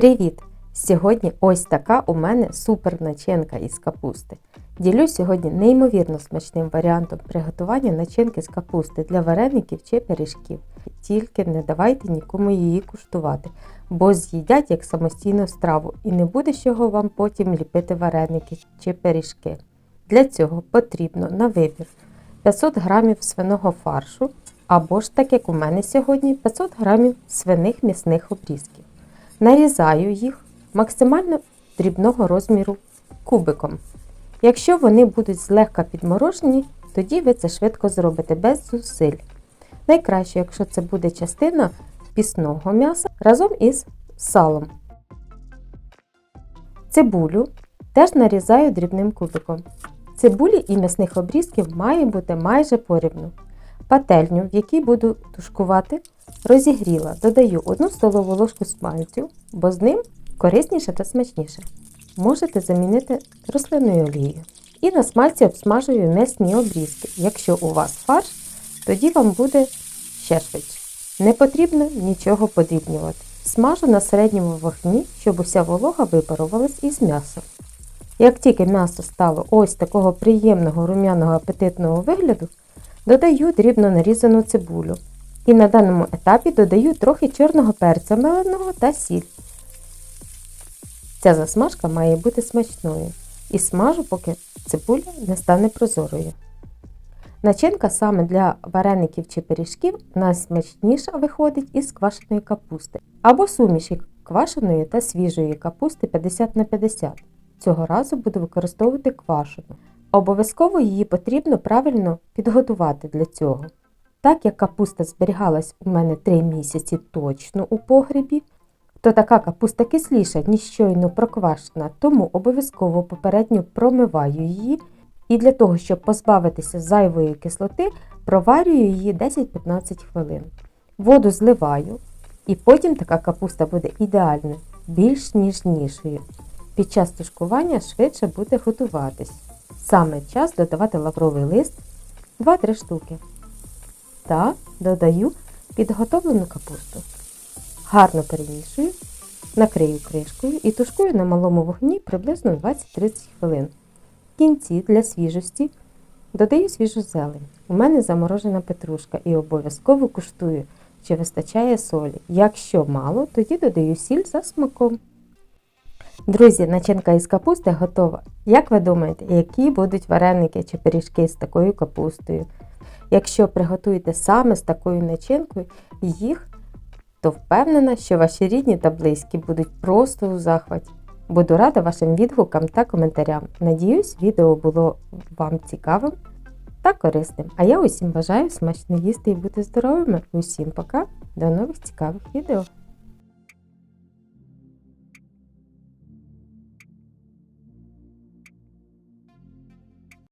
Привіт! Сьогодні ось така у мене супер начинка із капусти. Ділюсь сьогодні неймовірно смачним варіантом приготування начинки з капусти для вареників чи пиріжків. Тільки не давайте нікому її куштувати, бо з'їдять як самостійну страву і не буде з чого вам потім ліпити вареники чи пиріжки. Для цього потрібно на вибір 500 г свиного фаршу або ж так як у мене сьогодні 500 г свиних м'ясних обрізків. Нарізаю їх максимально дрібного розміру кубиком. Якщо вони будуть злегка підморожені, тоді ви це швидко зробите без зусиль. Найкраще, якщо це буде частина пісного м'яса разом із салом. Цибулю теж нарізаю дрібним кубиком. Цибулі і м'ясних обрізків має бути майже порівну. Пательню, в якій буду тушкувати, розігріла, додаю 1 столову ложку смальцю, бо з ним корисніше та смачніше. Можете замінити рослинною олією. І на смальці обсмажую м'ясні обрізки. Якщо у вас фарш, тоді вам буде ще швидше. Не потрібно нічого подрібнювати. Смажу на середньому вогні, щоб уся волога випарувалась із м'яса. Як тільки м'ясо стало ось такого приємного рум'яного апетитного вигляду, додаю дрібно нарізану цибулю. І на даному етапі додаю трохи чорного перця меленого та сіль. Ця засмажка має бути смачною і смажу, поки цибуля не стане прозорою. Начинка саме для вареників чи пиріжків найсмачніша виходить із квашеної капусти або суміші квашеної та свіжої капусти 50 на 50. Цього разу буду використовувати квашену. Обов'язково її потрібно правильно підготувати для цього. Так як капуста зберігалась у мене 3 місяці точно у погребі, то така капуста кисліша, ніж щойно проквашена, тому обов'язково попередньо промиваю її і для того, щоб позбавитися зайвої кислоти, проварюю її 10-15 хвилин. Воду зливаю, і потім така капуста буде ідеально, більш ніжнішою. Під час тушкування швидше буде готуватись. Саме час додавати лавровий лист 2-3 штуки. Та додаю підготовлену капусту. Гарно перемішую, накрию кришкою і тушкую на малому вогні приблизно 20-30 хвилин. В кінці для свіжості додаю свіжу зелень. У мене заморожена петрушка і обов'язково куштую, чи вистачає солі. Якщо мало, тоді додаю сіль за смаком. Друзі, начинка із капусти готова. Як ви думаєте, які будуть вареники чи пиріжки з такою капустою? Якщо приготуєте саме з такою начинкою їх, то впевнена, що ваші рідні та близькі будуть просто у захваті. Буду рада вашим відгукам та коментарям. Надіюсь, відео було вам цікавим та корисним. А я усім бажаю смачно їсти і бути здоровими. Усім пока, до нових цікавих відео!